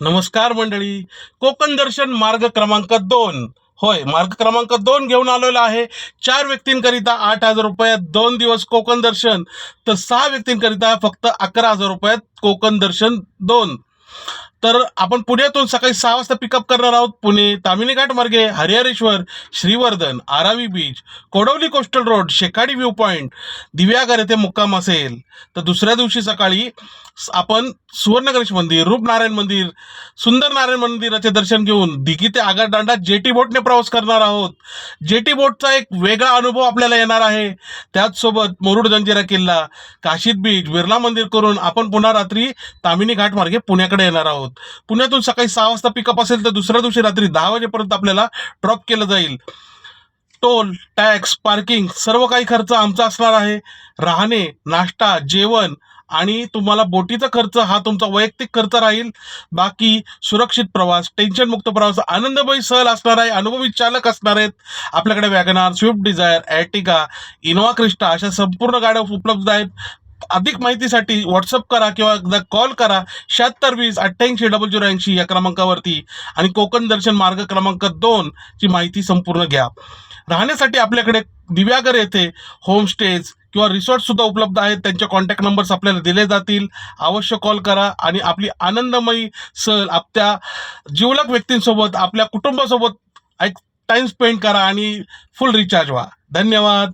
नमस्कार मंडळी. कोकण दर्शन मार्ग क्रमांक दोन. होय मार्ग क्रमांक दोन घेऊन आलेला आहे. चार व्यक्तींकरिता आठ हजार रुपयात दोन दिवस कोकण दर्शन. तर सहा व्यक्तींकरिता फक्त अकरा हजार रुपयात कोकण दर्शन दोन. तर आपण पुण्यातून सकाळी सहा वाजता पिकअप करणार आहोत. पुणे तामिनी घाट मार्गे Harihareshwar Shrivardhan Aravi beach Kodavali coastal road Shekadi view point Diveagar येथे मुक्काम असेल. तर दुसऱ्या दिवशी सकाळी आपण सुवर्णगणेश मंदिर रूपनारायण मंदिर सुंदर नारायण मंदिराचे दर्शन घेऊन दिघी ते आगारदांडा जेटी बोटने प्रवास करणार आहोत. जेटी बोटचा एक वेगळा अनुभव आपल्याला येणार आहे. त्याचसोबत मुरुड जंजिरा किल्ला काशीद बीच बिर्ला मंदिर करून आपण पुन्हा रात्री तामिनी घाट मार्गे पुण्याकडे येणार आहोत. पुण्यातून सकाळी सहा वाजता पिकअप असेल तर दुसऱ्या दिवशी रात्री दहा वाजेपर्यंत आपल्याला ड्रॉप केलं जाईल. टोल टॅक्स पार्किंग सर्व काही खर्च आमचा असणार आहे. राहणे नाश्ता जेवण आणि तुम्हाला बोटीचा खर्च हा तुमचा वैयक्तिक खर्च राहील. बाकी सुरक्षित प्रवास टेन्शनमुक्त प्रवास आनंदमयी सहल असणार आहे. अनुभवी चालक असणार आहेत. आपल्याकडे WagonR Swift Dzire Ertiga Innova Crysta अशा संपूर्ण गाड्या उपलब्ध आहेत. अधिक माहितीसाठी व्हॉट्सअप करा किंवा एकदा कॉल करा. शहात्तर वीस अठ्ठ्याऐंशी डबल झिरो ऐंशी या क्रमांकावरती. आणि कोकण दर्शन मार्ग क्रमांक दोन ची माहिती संपूर्ण घ्या. राहण्यासाठी आपल्याकडे दिव्यागर येथे होमस्टेज किंवा रिसॉर्टसुद्धा उपलब्ध आहेत. त्यांचे कॉन्टॅक्ट नंबर्स आपल्याला दिले जातील. अवश्य कॉल करा आणि आपली आनंदमयी सहल आपल्या जीवलक व्यक्तींसोबत आपल्या कुटुंबासोबत एक टाइम स्पेंड करा आणि फुल रिचार्ज व्हा. धन्यवाद.